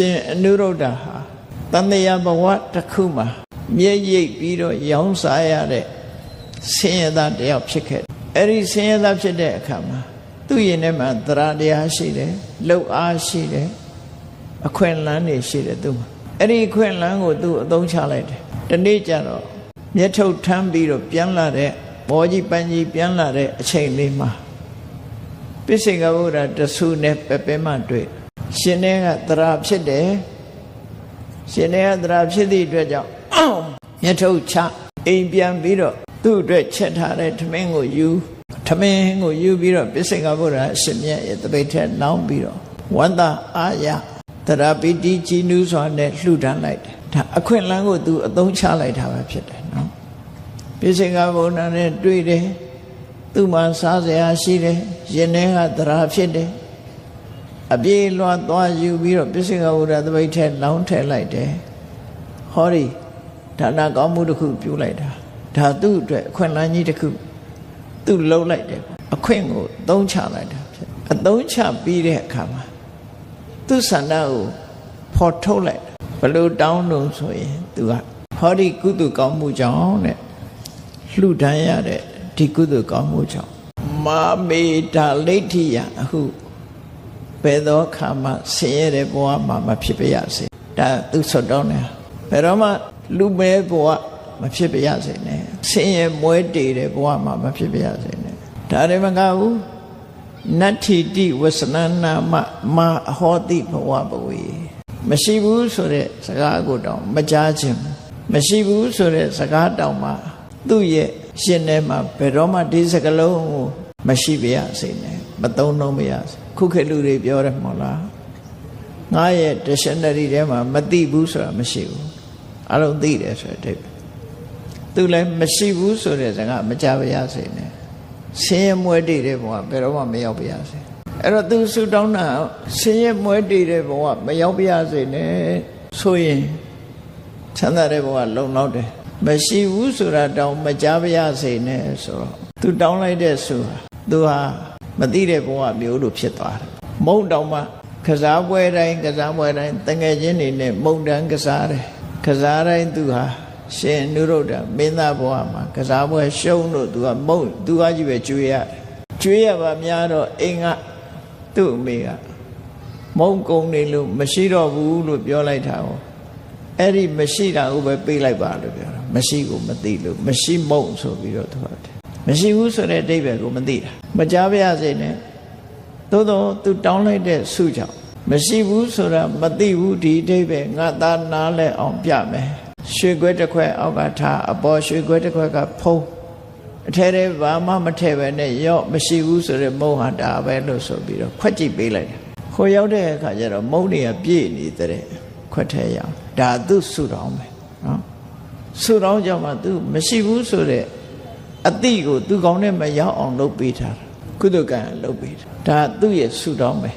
ရှင်အနုရုဒ္ဓဟာတန်တရားဘဝတစ်ခုမှာမျက်ရိပ်ပြီးတော့ရောင်းစားရတဲ့ဆင်းရဲသားတယောက်ဖြစ်ခဲ့တယ်အဲ့ဒီဆင်းရဲသားဖြစ်တဲ့အခါမှာသူ့ရင်ထဲမှာသရတရားရှိတယ်လှုပ်အားရှိတယ်အခွင့်အလန်းတွေရှိတယ်သူ့မှာအဲ့ဒီအခွင့်အလန်းကိုသူအသုံးချလိုက်တယ်တနေ့ကျတော့မျက်ထုတ်ထမ်းပြီးတော့ပြန်လာတဲ့ဘောကြီးပန်းကြီးပြန်လာတဲ့အချိန်လေးမှာပိစိကဗုဒ္ဓတဆူနဲ့ပဲပဲမှတွေ့ ရှင်တဲ့ကသရဖြစ်တယ်ရှင်တဲ့ကသရဖြစ်သည့်အတွက်ကြောင့်မျက်ထုတ်ချအိမ်ပြန်ပြီးတော့သူ့အတွက်ချက်ထားတဲ့ထမင်းကိုယူထမင်းကိုယူပြီးတော့ပိစိကဗုဒ္ဓအရှင်မြတ်ရဲ့တပိတ်ထက်လောင်းပြီးတော့ဝန္တာအာရသရပိတိကြည်နူးစွာနဲ့လှူဒန်းလိုက်တယ်ဒါအခွင့်အလမ်းကိုသူအသုံးချလိုက်တာပဲဖြစ်တယ်နော်ပိစိကဗုဒ္ဓနဲ့တွေ့တယ်သူ့မှာစားစရာရှိတယ်ရင်ထဲကသရဖြစ်တယ် အပြေးလွှားသွားယူပြီးတော့ပိစိကဗုဒ္ဓတပိတ်ထက်လောင်းထည့်လိုက်တယ်ဟောဒီဒါနကောင်းမှုတစ်ခုပြုလိုက်တာဒါသူ့အတွက်အခွင့်အလမ်းကြီးတစ်ခုသူ့လုံးလိုက်တယ်အခွင့်ကိုသုံးချလိုက်တာဖြစ်အသုံးချပြီးတဲ့အခါမှာသူ့ဆန္ဒကိုဖော်ထုတ်လိုက်ဘလို့တောင်းလို့ဆိုရင်သူကဟောဒီကုသကောင်းမှုကြောင့်တဲ့လှူဒန်းရတဲ့ဒီကုသကောင်းမှုကြောင့်မာမေတာလိဋ္ဌိယအခု ဘယ်သောခါမှဆင်းရဲတဲ့ဘဝမှာမဖြစ်ပါရစေဒါသူဆွတ်တောင်းတယ်ဘယ်တော့မှလူမဲဘဝမဖြစ်ပါရစေနဲ့ဆင်းရဲမွဲတေတဲ့ဘဝမှာမဖြစ်ပါရစေနဲ့ဒါတွေမကဘူးနတ္ထိတိဝဆနနာမမအဟောတိဘဝဘဝေမရှိဘူးဆိုတဲ့စကားကိုတောင်မကြားခြင်းမရှိဘူးဆိုတဲ့စကားတောင်မှသူ့ရဲ့ရှင်ထဲမှာဘယ်တော့မှဒီစကလုံးကိုမရှိပါရစေနဲ့မသုံးတော့မရစေ ခုခေတ်လူတွေပြောတယ်မဟုတ်လားငါရဲ့ dictionary ထဲမှာမသိဘူးဆိုတာမရှိဘူးအလုံးသိတယ်ဆိုတဲ့အဓိပ္ပာယ်သူလည်းမရှိဘူးဆိုတဲ့စကားမကြပါရစေနဲ့ဆင်းရဲမွဲတည်တဲ့ဘဝဘယ်တော့မှမရောက်ပါရစေအဲ့တော့သူဆူတောင်းတာဆင်းရဲမွဲတည်တဲ့ဘဝမရောက်ပါရစေနဲ့ဆိုရင်ချမ်းသာတဲ့ဘဝလုံလောက်တယ်မရှိဘူးဆိုတာတောင်းမကြပါရစေနဲ့ဆိုတော့သူတောင်းလိုက်တဲ့ဆူဟာသူဟာ မသိတဲ့ဘဝမျိုးလိုဖြစ်သွားတယ်မုံတောင်မှကစားပွဲတိုင်းကစားပွဲတိုင်းတငယ်ချင်းတွေနဲ့မုံတန်းကစားတယ်ကစားတိုင်းသူဟာရှင်နုရုဒ္ဓမင်းသားဘဝမှာကစားပွဲရှုံးလို့သူကမုံသူကကြီးပဲကျွေးရတယ်ကျွေးရပါများတော့အိမ်ကသူ့အမေကမုံကုံနေလို့မရှိတော့ဘူးလို့ပြောလိုက်တာကိုအဲ့ဒီမရှိတာကိုပဲပေးလိုက်ပါလို့ပြောတာမရှိကိုမသိလို့မရှိမုံဆိုပြီးတော့သူက မရှိဘူးဆိုတဲ့အဓိပ္ပာယ်ကိုမသိတာမကြားပါရစေနဲ့သို့တော့သူတောင်းလိုက်တဲ့ဆုကြောင့်မရှိဘူးဆိုတာမသိဘူးဒီအဓိပ္ပာယ်ငါသားနားလဲအောင်ပြမယ်ရွှေခွဲတစ်ခွဲအောက်ကထားအပေါ်ရွှေခွဲတစ်ခွဲကဖုံးအထဲထဲဘာမှမထည့်ပဲနဲ့ရော့မရှိဘူးဆိုတဲ့မုံဟာဒါပဲလို့ဆိုပြီးတော့ခွက်ကြည့်ပေးလိုက်တယ်ခိုးရောက်တဲ့အခါကျတော့မုံတွေကပြည့်နေတဲ့ခွက်ထဲရောက်ဒါသူဆုတောင်းပဲနော်ဆုတောင်းကြောင့်မှသူမရှိဘူးဆိုတဲ့ အတိကိုသူကောင်းနဲ့မရောက်အောင်လုပ်ပေးထားတာကုသကံလုပ်ပေးတာဒါသူ့ရဲ့ဆုတောင်းပဲ